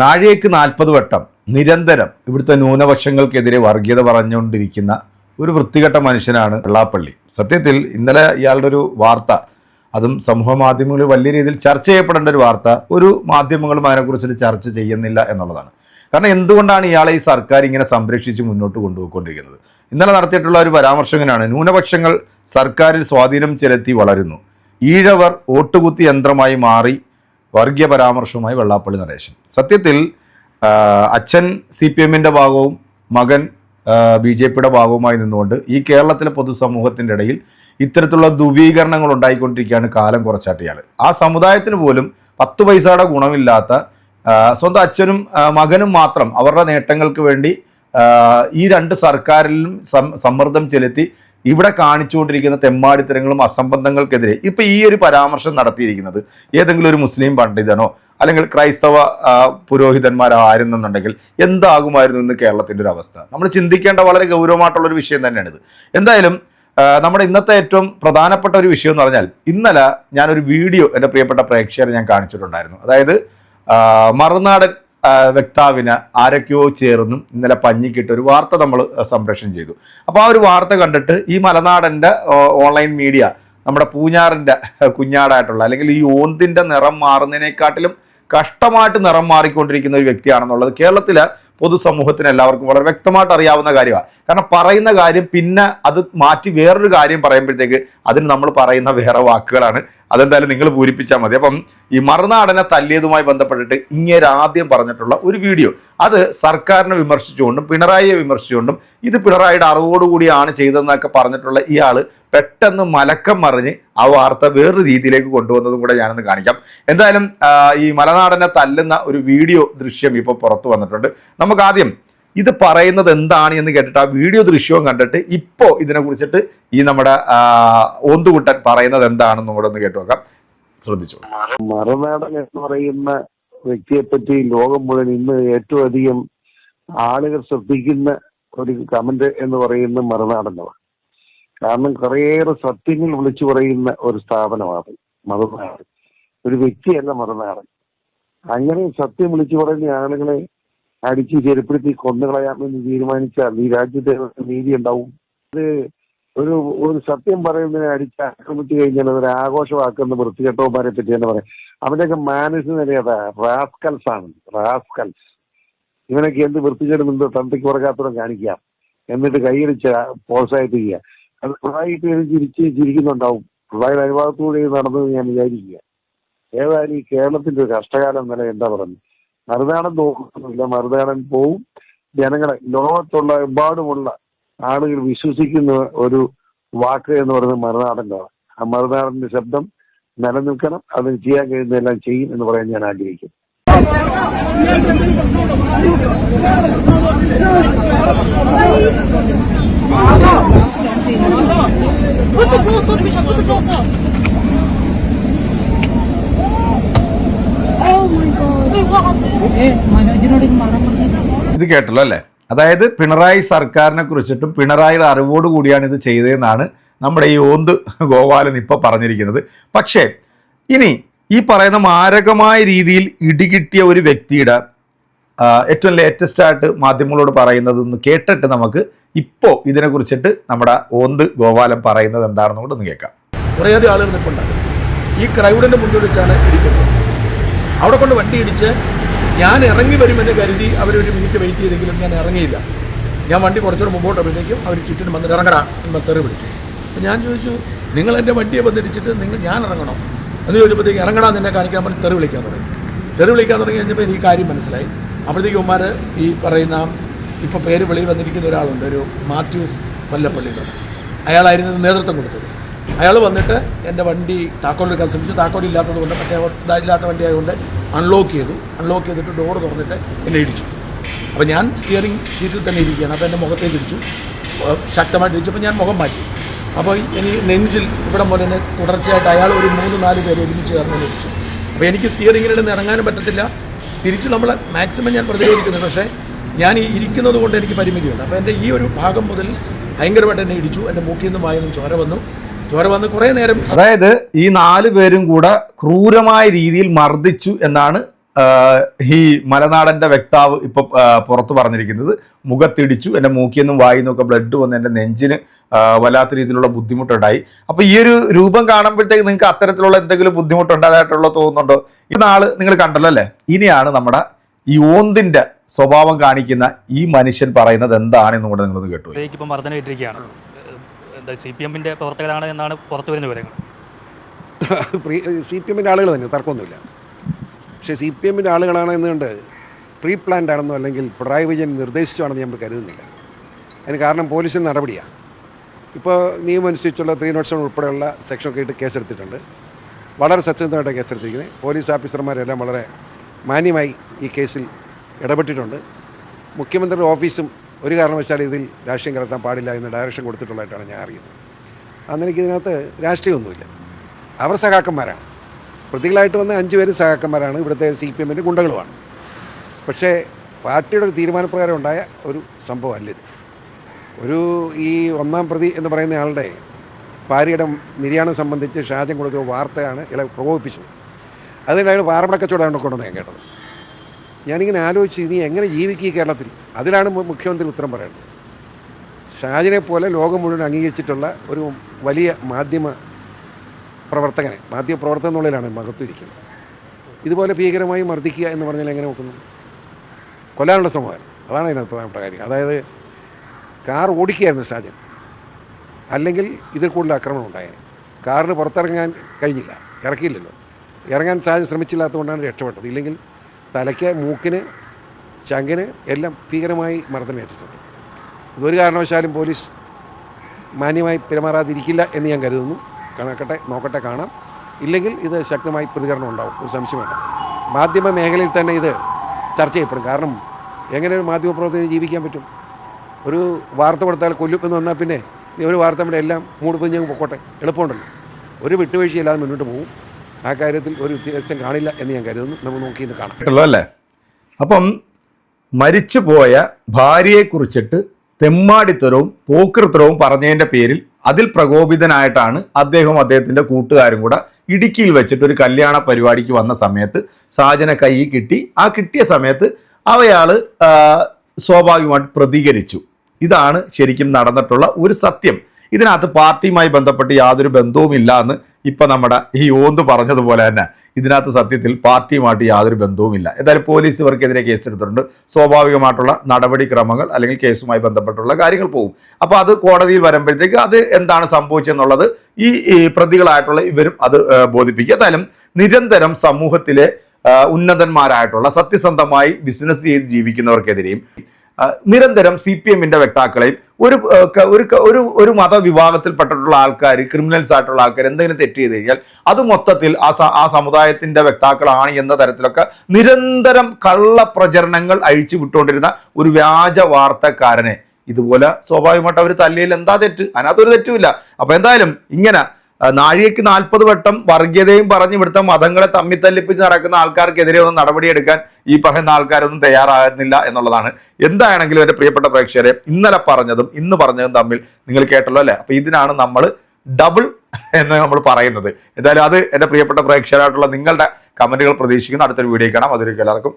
നാഴികയ്ക്ക് നാൽപ്പത് വട്ടം നിരന്തരം ഇവിടുത്തെ ന്യൂനപക്ഷങ്ങൾക്കെതിരെ വർഗീയത പറഞ്ഞുകൊണ്ടിരിക്കുന്ന ഒരു വൃത്തികെട്ട മനുഷ്യനാണ് വെള്ളാപ്പള്ളി. സത്യത്തിൽ ഇന്നലെ ഇയാളുടെ ഒരു വാർത്ത അതും സമൂഹ മാധ്യമങ്ങളിൽ വലിയ രീതിയിൽ ചർച്ച ചെയ്യപ്പെടേണ്ട ഒരു വാർത്ത ഒരു മാധ്യമങ്ങളും അതിനെക്കുറിച്ചിട്ട് ചർച്ച ചെയ്യുന്നില്ല എന്നുള്ളതാണ്. കാരണം എന്തുകൊണ്ടാണ് ഇയാളെ ഈ സർക്കാർ ഇങ്ങനെ സംരക്ഷിച്ച് മുന്നോട്ട് കൊണ്ടുപോയിക്കൊണ്ടിരിക്കുന്നത്? ഇന്നലെ നടത്തിയിട്ടുള്ള ഒരു പരാമർശങ്ങനാണ് ന്യൂനപക്ഷങ്ങൾ സർക്കാരിൽ സ്വാധീനം ചെലുത്തി വളരുന്നു. ഈഴവർ ഓട്ടുകുത്തി യന്ത്രമായി മാറി വർഗീയ പരാമർശവുമായി വെള്ളാപ്പള്ളി നടേശൻ. സത്യത്തിൽ അച്ഛൻ സി പി എമ്മിന്റെ ഭാഗവും മകൻ ബി ജെ പിയുടെ ഭാഗവുമായി നിന്നുകൊണ്ട് ഈ കേരളത്തിലെ പൊതുസമൂഹത്തിന്റെ ഇടയിൽ ഇത്തരത്തിലുള്ള ധ്രുവീകരണങ്ങൾ ഉണ്ടായിക്കൊണ്ടിരിക്കുകയാണ് കാലം കുറച്ചാട്ടിയാൽ ആ സമുദായത്തിന് പോലും പത്ത് പൈസയുടെ ഗുണമില്ലാത്ത സ്വന്തം അച്ഛനും മകനും മാത്രം അവരുടെ നേട്ടങ്ങൾക്ക് വേണ്ടി ഈ രണ്ട് സർക്കാരിലും സമ്മർദ്ദം ചെലുത്തി ഇവിടെ കാണിച്ചുകൊണ്ടിരിക്കുന്ന തെമ്മാടിത്തരങ്ങളും അസംബന്ധങ്ങൾക്കെതിരെ ഇപ്പൊ ഈ ഒരു പരാമർശം നടത്തിയിരിക്കുന്നത് ഏതെങ്കിലും ഒരു മുസ്ലിം പണ്ഡിതനോ അല്ലെങ്കിൽ ക്രൈസ്തവ പുരോഹിതന്മാരോ ആയിരുന്നെന്നുണ്ടെങ്കിൽ എന്താകുമായിരുന്നു ഇന്ന് കേരളത്തിന്റെ ഒരു അവസ്ഥ? നമ്മൾ ചിന്തിക്കേണ്ട വളരെ ഗൗരവമായിട്ടുള്ള ഒരു വിഷയം തന്നെയാണിത്. എന്തായാലും നമ്മുടെ ഇന്നത്തെ ഏറ്റവും പ്രധാനപ്പെട്ട ഒരു വിഷയം എന്ന് പറഞ്ഞാൽ ഇന്നലെ ഞാനൊരു വീഡിയോ എന്റെ പ്രിയപ്പെട്ട പ്രേക്ഷകരെ ഞാൻ കാണിച്ചിട്ടുണ്ടായിരുന്നു. അതായത് മറുനാടൻ വക്താവിന് ആരൊക്കെയോ ചേർന്നും ഇന്നലെ പഞ്ഞിക്കിട്ട് ഒരു വാർത്ത നമ്മൾ സംപ്രേഷണം ചെയ്തു. അപ്പോൾ ആ ഒരു വാർത്ത കണ്ടിട്ട് ഈ മലനാടന്റെ ഓൺലൈൻ മീഡിയ നമ്മുടെ പൂഞ്ഞാറിന്റെ കുഞ്ഞാടായിട്ടുള്ള അല്ലെങ്കിൽ ഈ ഓന്തിന്റെ നിറം മാറുന്നതിനെക്കാട്ടിലും കഷ്ടമായിട്ട് നിറം മാറിക്കൊണ്ടിരിക്കുന്ന ഒരു വ്യക്തിയാണെന്നുള്ളത് കേരളത്തിലെ പൊതുസമൂഹത്തിന് എല്ലാവർക്കും വളരെ വ്യക്തമായിട്ട് അറിയാവുന്ന കാര്യമാണ്. കാരണം പറയുന്ന കാര്യം പിന്നെ അത് മാറ്റി വേറൊരു കാര്യം പറയുമ്പോഴത്തേക്ക് അതിന് നമ്മൾ പറയുന്ന വേറെ വാക്കുകളാണ്. അതെന്തായാലും നിങ്ങൾ പൂരിപ്പിച്ചാൽ മതി. അപ്പം ഈ മറുനാടനെ തല്ലിയതുമായി ബന്ധപ്പെട്ടിട്ട് ഇങ്ങനെ ആദ്യം പറഞ്ഞിട്ടുള്ള ഒരു വീഡിയോ. അത് സർക്കാരിനെ വിമർശിച്ചുകൊണ്ടും പിണറായിയെ വിമർശിച്ചുകൊണ്ടും ഇത് പിണറായിയുടെ അറിവോടുകൂടിയാണ് ചെയ്തതെന്നൊക്കെ പറഞ്ഞിട്ടുള്ള ഇയാൾ പെട്ടെന്ന് മലക്കം മറിഞ്ഞ് ആ വാർത്ത വേറൊരു രീതിയിലേക്ക് കൊണ്ടുവന്നതും കൂടെ ഞാനൊന്ന് കാണിക്കാം. എന്തായാലും ഈ മലനാടനെ തല്ലുന്ന ഒരു വീഡിയോ ദൃശ്യം ഇപ്പോൾ പുറത്തു വന്നിട്ടുണ്ട്. നമുക്ക് ആദ്യം ഇത് പറയുന്നത് എന്താണ് എന്ന് കേട്ടിട്ട് ആ വീഡിയോ ദൃശ്യവും കണ്ടിട്ട് ഇപ്പോൾ ഇതിനെ കുറിച്ചിട്ട് ഈ നമ്മുടെ ഓന്തുകുട്ടൻ പറയുന്നത് എന്താണെന്നും കൂടെ ഒന്ന് കേട്ടു നോക്കാം. ശ്രദ്ധിച്ചു മറുനാടൻ എന്ന് പറയുന്ന വ്യക്തിയെ പറ്റി ലോകം മുഴുവൻ ഇന്ന് ഏറ്റവും അധികം ആളുകൾ ശ്രദ്ധിക്കുന്ന ഒരു കമന്റ് എന്ന് പറയുന്ന മറുനാടനാണ് കാരണം കുറേയേറെ സത്യങ്ങൾ വിളിച്ചു പറയുന്ന ഒരു സ്ഥാപനമാണ് മതനാട് ഒരു വ്യക്തിയല്ല മതനാട് അങ്ങനെ സത്യം വിളിച്ചു പറയുന്ന ആളുകളെ അടിച്ച് ചെരുപ്പെടുത്തി കൊന്നുകളയാമെന്ന് തീരുമാനിച്ചാൽ ഈ രാജ്യത്തെ നീതി ഉണ്ടാവും? ഇത് ഒരു ഒരു സത്യം പറയുന്നതിനെ അടിച്ച് ആക്രമിച്ചു കഴിഞ്ഞാൽ അതൊരു ആഘോഷമാക്കുന്ന വൃത്തികെട്ടവന്മാരെ പറ്റി തന്നെ പറയാം. അവന്റെയൊക്കെ മാനസിക നിലയതാ. റാസ്കൽസ് ആണ്. റാസ്കൽസ്. ഇവനൊക്കെ എന്ത് വൃത്തികേടുന്നുണ്ട് തന്തയ്ക്ക് പുറകാത്തൂടെ കാണിക്കാം. എന്നിട്ട് കൈയടിച്ച് പ്രോത്സാഹിപ്പിക്കുക. അത് പിള്ളായിട്ട് ചിരിച്ച് ചിരിക്കുന്നുണ്ടാവും. പിള്ളായുടെ അനുവാദത്തോടെ നടന്നത് ഞാൻ വിചാരിക്കുക. ഏതായാലും ഈ കേരളത്തിന്റെ ഒരു കഷ്ടകാലം വരെ എന്താ പറയുന്നത്? മറുനാടൻ നോക്കുന്നില്ല മറുനാടൻ പോവും. ജനങ്ങളെ ലോകത്തുള്ള എമ്പാടുമുള്ള ആളുകൾ വിശ്വസിക്കുന്ന ഒരു വാക്ക് എന്ന് പറയുന്നത് മറുനാടന്റെതാണ് ആ മറുനാടന്റെ ശബ്ദം നിലനിൽക്കണം. അതിന് ചെയ്യാൻ കഴിയുന്നതെല്ലാം ചെയ്യും എന്ന് പറയാൻ ഞാൻ ആഗ്രഹിക്കുന്നു. 그 Будьте Put the будьте on. ഇത് കേട്ടല്ലോ അല്ലേ? അതായത് പിണറായി സർക്കാരിനെ കുറിച്ചിട്ടും പിണറായിയുടെ അറിവോട് കൂടിയാണ് ഇത് ചെയ്തതെന്നാണ് നമ്മുടെ ഈ ഓന്ത് ഗോപാലൻ ഇപ്പോൾ പറഞ്ഞിരിക്കുന്നത്. പക്ഷേ ഇനി ഈ പറയുന്ന മാരകമായ രീതിയിൽ ഇടികിട്ടിയ ഒരു വ്യക്തിയുടെ ഏറ്റവും ലേറ്റസ്റ്റ് ആയിട്ട് മാധ്യമങ്ങളോട് പറയുന്നതൊന്ന് കേട്ടിട്ട് നമുക്ക് ഇപ്പോൾ ഇതിനെ കുറിച്ചിട്ട് നമ്മുടെ ഓന്ത് ഗോപാലൻ പറയുന്നത് എന്താണെന്ന് കൂടെ ഒന്ന് കേൾക്കാം. കുറേയധികം ആളുകൾ നിൽപ്പുണ്ടാകും ഈ ക്രൗഡിന്റെ മുന്നിൽ വെച്ചാണ് ഇടിക്കുന്നത് അവിടെ കൊണ്ട് വണ്ടി ഇടിച്ച് ഞാൻ ഇറങ്ങി വരുമെന്ന് കരുതി അവരൊരു മിനിറ്റ് വെയിറ്റ് ചെയ്തെങ്കിലും ഞാൻ ഇറങ്ങിയില്ല. ഞാൻ വണ്ടി കുറച്ചുകൂടെ മുമ്പോട്ട് വരുമ്പോഴേക്കും അവർ ചുറ്റിനും വന്നിട്ട് ഇറങ്ങടാ എന്ന് തെറി വിളിച്ചു. അപ്പം ഞാൻ ചോദിച്ചു നിങ്ങൾ എന്റെ വണ്ടിയെ വന്നിടിച്ചിട്ട് നിങ്ങൾ ഞാൻ ഇറങ്ങണം? എന്ന് ചോദിച്ചപ്പോഴത്തേക്ക് ഇറങ്ങടാ നിന്നെ കാണിക്കാൻ പറഞ്ഞ് തെറി വിളിക്കാൻ തുടങ്ങി. തെറി വിളിക്കാൻ തുടങ്ങി കഴിഞ്ഞപ്പോൾ എനിക്ക് കാര്യം മനസ്സിലായി. അപ്പോഴത്തേക്ക് ഉമ്മാർ ഈ പറയുന്ന ഇപ്പോൾ പേര് വെളിയിൽ വന്നിരിക്കുന്ന ഒരാളുണ്ട് ഒരു മാത്യൂസ് കൊല്ലപ്പള്ളി എന്ന് പറയും. അയാളായിരുന്നു നേതൃത്വം കൊടുത്തത്. അയാൾ വന്നിട്ട് എന്റെ വണ്ടി താക്കോലെടുക്കാൻ ശ്രമിച്ചു. താക്കോൽ ഇല്ലാത്തത് കൊണ്ട് മറ്റേ ഇതായില്ലാത്ത വണ്ടി ആയതുകൊണ്ട് അൺലോക്ക് ചെയ്തു. അൺലോക്ക് ചെയ്തിട്ട് ഡോർ തുറന്നിട്ട് എന്നെ ഇടിച്ചു. അപ്പോൾ ഞാൻ സ്റ്റിയറിംഗ് സീറ്റിൽ തന്നെ ഇരിക്കുകയാണ്. അപ്പോൾ എന്റെ മുഖത്തേക്ക് ഇടിച്ചു. ശക്തമായിട്ട് ഇടിച്ചപ്പോൾ ഞാൻ മുഖം മാറ്റി. അപ്പോൾ ഇനി നെഞ്ചിൽ ഇവിടെ പോലെ തന്നെ തുടർച്ചയായിട്ട് അയാൾ ഒരു മൂന്ന് നാല് പേര് ഒരുമിച്ച് ചേർന്ന് ഇടിച്ചു. അപ്പോൾ എനിക്ക് സ്റ്റിയറിംഗിൽ നിന്ന് ഇറങ്ങാനും പറ്റത്തില്ല. തിരിച്ച് നമ്മൾ മാക്സിമം ഞാൻ പ്രതിരോധിക്കുന്നത് പക്ഷേ ഞാൻ ഈ ഇരിക്കുന്നത് കൊണ്ട് എനിക്ക് പരിമിതിയുണ്ട്. അപ്പോൾ എന്റെ ഈ ഒരു ഭാഗം മുതൽ ഭയങ്കരമായിട്ട് എന്നെ ഇടിച്ചു. എന്റെ മൂക്കിൽ നിന്നും വായനും ചോര വന്നു. ചോര വന്ന് കുറേ നേരം അതായത് ഈ നാല് പേരും കൂടെ ക്രൂരമായ രീതിയിൽ മർദ്ദിച്ചു എന്നാണ് ഈ മലനാടന്റെ വ്യക്താവ് ഇപ്പോൾ പുറത്തു പറഞ്ഞിരിക്കുന്നത് മുഖത്തിടിച്ചു എന്റെ മൂക്കിൽ നിന്നും വായിൽ നിന്നൊക്കെ ബ്ലഡ് വന്ന് എന്റെ നെഞ്ചിന് വല്ലാത്ത രീതിയിലുള്ള ബുദ്ധിമുട്ടുണ്ടായി. അപ്പോൾ ഈ ഒരു രൂപം കാണുമ്പോഴത്തേക്ക് നിങ്ങൾക്ക് അത്തരത്തിലുള്ള എന്തെങ്കിലും ബുദ്ധിമുട്ടുണ്ടായതായിട്ടുള്ള തോന്നുന്നുണ്ടോ? ഈ നാൾ നിങ്ങൾ കണ്ടല്ലോ അല്ലേ? ഇനിയാണ് നമ്മുടെ ഈ ഓന്തിന്റെ സ്വഭാവം കാണിക്കുന്ന ഈ മനുഷ്യൻ പറയുന്നത് എന്താണെന്നും കൂടെ നിങ്ങളൊന്ന് കേട്ടു ഇപ്പം എന്താ സി പി എമ്മിന്റെ പ്രവർത്തകരാണ് എന്നാണ് പുറത്തു വരുന്ന വിവരങ്ങൾ? സി പി എമ്മിന്റെ ആളുകൾ തന്നെ തർക്കമൊന്നുമില്ല. പക്ഷേ സി പി എമ്മിന്റെ ആളുകളാണ് എന്നുകൊണ്ട് പ്രീ പ്ലാൻഡ് ആണെന്നോ അല്ലെങ്കിൽ പിണറായി വിജയൻ നിർദ്ദേശിച്ചാണെന്ന് ഞാൻ കരുതുന്നില്ല. അതിന് കാരണം പോലീസിന് നടപടിയാണ്. ഇപ്പോൾ നിയമം അനുസരിച്ചുള്ള ത്രീ നോട്ട് സെവൻ ഉൾപ്പെടെയുള്ള സെക്ഷനൊക്കെ ഇട്ട് കേസെടുത്തിട്ടുണ്ട്. വളരെ സത്യസന്ധമായിട്ട് കേസെടുത്തിരിക്കുന്നത്. പോലീസ് ഓഫീസർമാരെല്ലാം വളരെ മാന്യമായി ഈ കേസിൽ ഇടപെട്ടിട്ടുണ്ട്. മുഖ്യമന്ത്രിയുടെ ഓഫീസും ഒരു കാരണവശാലും ഇതിൽ രാഷ്ട്രീയം കലർത്താൻ പാടില്ല എന്ന് ഡയറക്ഷൻ കൊടുത്തിട്ടുള്ളതായിട്ടാണ് ഞാൻ അറിയുന്നത്. അന്നെനിക്ക് ഇതിനകത്ത് രാഷ്ട്രീയമൊന്നുമില്ല. അവർ സഹാക്കന്മാരാണ് പ്രതികളായിട്ട് വന്ന അഞ്ച് പേര് സഹാക്കന്മാരാണ്. ഇവിടുത്തെ സി പി എമ്മിന്റെ ഗുണ്ടകളുമാണ്. പക്ഷേ പാർട്ടിയുടെ ഒരു തീരുമാനപ്രകാരം ഉണ്ടായ ഒരു സംഭവമല്ല ഇത്. ഒരു ഈ ഒന്നാം പ്രതി എന്ന് പറയുന്ന ആളുടെ ഭാര്യയുടെ നിര്യാണം സംബന്ധിച്ച് ഷാജൻ കൊടുത്തൊരു വാർത്തയാണ് ഇളെ പ്രകോപിപ്പിച്ചത്. അതിന് അയാൾ പാറമടക്കച്ചവടമാണ് കൊണ്ടുവന്നത് ഞാൻ കേട്ടത്. ഞാനിങ്ങനെ ആലോചിച്ച് ഇനി എങ്ങനെ ജീവിക്കുക കേരളത്തിൽ? അതിലാണ് മുഖ്യമന്ത്രി ഉത്തരം പറയേണ്ടത്. ഷാജിനെ പോലെ ലോകം മുഴുവൻ അംഗീകരിച്ചിട്ടുള്ള ഒരു വലിയ മാധ്യമ പ്രവർത്തകനെ മാധ്യമ പ്രവർത്തനം എന്നുള്ളതിലാണ് മഹത്വം ഇരിക്കുന്നത്. ഇതുപോലെ ഭീകരമായി മർദ്ദിക്കുക എന്ന് പറഞ്ഞാൽ എങ്ങനെ നോക്കുന്നു? കൊല്ലാനുള്ള ശ്രമമാണ്. അതാണ് അതിനകത്ത് പ്രധാനപ്പെട്ട കാര്യം. അതായത് കാർ ഓടിക്കുകയായിരുന്നു ഷാജൻ അല്ലെങ്കിൽ ഇതിൽ കൂടുതൽ ആക്രമണം ഉണ്ടായേനെ. കാറിന് പുറത്തിറങ്ങാൻ കഴിഞ്ഞില്ല. ഇറക്കിയില്ലല്ലോ. ഇറങ്ങാൻ ഷാജൻ ശ്രമിച്ചില്ലാത്തതുകൊണ്ടാണ് രക്ഷപ്പെട്ടത്. ഇല്ലെങ്കിൽ തലയ്ക്ക് മൂക്കിന് ചങ്കിന് എല്ലാം ഭീകരമായി മർദ്ദനമേറ്റിട്ടുണ്ട് ഇതൊരു കാരണവശാലും പോലീസ് മാന്യമായി പെരുമാറാതിരിക്കില്ല എന്ന് ഞാൻ കരുതുന്നു. കണക്കട്ടെ നോക്കട്ടെ കാണാം. ഇല്ലെങ്കിൽ ഇത് ശക്തമായി പ്രതികരണം ഉണ്ടാവും. ഒരു സംശയമില്ല മാധ്യമ മേഖലയിൽ തന്നെ ഇത് ചർച്ച ചെയ്യപ്പെടും. കാരണം എങ്ങനെ ഒരു മാധ്യമപ്രവർത്തകന് ജീവിക്കാൻ പറ്റും? ഒരു വാർത്ത കൊടുത്താൽ കൊല്ലും എന്ന് വന്നാൽ പിന്നെ ഇനി ഒരു വാർത്ത നമ്മുടെ എല്ലാം മൂട് പൊതിഞ്ഞ് പൊക്കോട്ടെ. എളുപ്പമുണ്ടല്ലോ. ഒരു വിട്ടുവീഴ്ചയില്ലാതെ മുന്നോട്ട് പോകും. ആ കാര്യത്തിൽ ഒരു വ്യത്യാസം കാണില്ല എന്ന് ഞാൻ കരുതുന്നു. നമുക്ക് നോക്കി ഇന്ന് കാണാം. അല്ലേ? അപ്പം മരിച്ചുപോയ ഭാര്യയെക്കുറിച്ചിട്ട് തെമ്മാടിത്തരവും പോക്കൃത്തരവും പറഞ്ഞതിന്റെ പേരിൽ അതിൽ പ്രകോപിതനായിട്ടാണ് അദ്ദേഹവും അദ്ദേഹത്തിന്റെ കൂട്ടുകാരും കൂടെ ഇടുക്കിയിൽ വെച്ചിട്ട് ഒരു കല്യാണ പരിപാടിക്ക് വന്ന സമയത്ത് സാജന കൈ കിട്ടി. ആ കിട്ടിയ സമയത്ത് അവയാൾ സ്വാഭാവികമായിട്ട് പ്രതികരിച്ചു. ഇതാണ് ശരിക്കും നടന്നിട്ടുള്ള ഒരു സത്യം. ഇതിനകത്ത് പാർട്ടിയുമായി ബന്ധപ്പെട്ട് യാതൊരു ബന്ധവുമില്ല എന്ന് ഇപ്പം നമ്മുടെ ഈ ഓന്ത് പറഞ്ഞതുപോലെ തന്നെ. ഇതിനകത്ത് സത്യത്തിൽ പാർട്ടിയുമായിട്ട് യാതൊരു ബന്ധവുമില്ല. എന്തായാലും പോലീസ് ഇവർക്കെതിരെ കേസെടുത്തിട്ടുണ്ട്. സ്വാഭാവികമായിട്ടുള്ള നടപടിക്രമങ്ങൾ അല്ലെങ്കിൽ കേസുമായി ബന്ധപ്പെട്ടുള്ള കാര്യങ്ങൾ പോകും അപ്പോൾ അത് കോടതിയിൽ വരുമ്പോഴത്തേക്ക് അത് എന്താണ് സംഭവിച്ചെന്നുള്ളത് ഈ പ്രതികളായിട്ടുള്ള ഇവരും അത് ബോധിപ്പിക്കുക എന്തായാലും നിരന്തരം സമൂഹത്തിലെ ഉന്നതന്മാരായിട്ടുള്ള സത്യസന്ധമായി ബിസിനസ് ചെയ്ത് ജീവിക്കുന്നവർക്കെതിരെയും നിരന്തരം സി പി എമ്മിന്റെ വക്താക്കളെയും ഒരു ഒരു ഒരു മതവിഭാഗത്തിൽപ്പെട്ടിട്ടുള്ള ആൾക്കാർ ക്രിമിനൽസ് ആയിട്ടുള്ള ആൾക്കാർ എന്തെങ്കിലും തെറ്റ് ചെയ്ത് കഴിഞ്ഞാൽ അത് മൊത്തത്തിൽ ആ ആ സമുദായത്തിന്റെ വ്യക്താക്കളാണ് എന്ന തരത്തിലൊക്കെ നിരന്തരം കള്ള പ്രചരണങ്ങൾ അഴിച്ചു വിട്ടുകൊണ്ടിരുന്ന ഒരു വ്യാജ വാർത്തക്കാരനെ ഇതുപോലെ സ്വാഭാവികമായിട്ട് അവർ തല്ലിയിൽ എന്താ തെറ്റ്? അതിനകത്തൊരു തെറ്റുമില്ല. അപ്പോൾ എന്തായാലും ഇങ്ങനെ നാഴികയ്ക്ക് നാൽപ്പത് വട്ടം വർഗീയതയും പറഞ്ഞ് ഇവിടുത്തെ മതങ്ങളെ തമ്മിൽ തല്ലിപ്പിച്ച് നടക്കുന്ന ആൾക്കാർക്കെതിരെ ഒന്നും നടപടിയെടുക്കാൻ ഈ പറയുന്ന ആൾക്കാരൊന്നും തയ്യാറാകുന്നില്ല എന്നുള്ളതാണ്. എന്താണെങ്കിലും എന്റെ പ്രിയപ്പെട്ട പ്രേക്ഷകരെ ഇന്നലെ പറഞ്ഞതും ഇന്ന് പറഞ്ഞതും തമ്മിൽ നിങ്ങൾ കേട്ടല്ലോ അല്ലേ? അപ്പം ഇതിനാണ് നമ്മൾ ഡബിൾ എന്ന് നമ്മൾ പറയുന്നത്. എന്തായാലും അത് എന്റെ പ്രിയപ്പെട്ട പ്രേക്ഷകരായിട്ടുള്ള നിങ്ങളുടെ കമന്റുകൾ പ്രതീക്ഷിക്കുന്നു. അടുത്തൊരു വീഡിയോ കാണാം. അതൊരു എല്ലാവർക്കും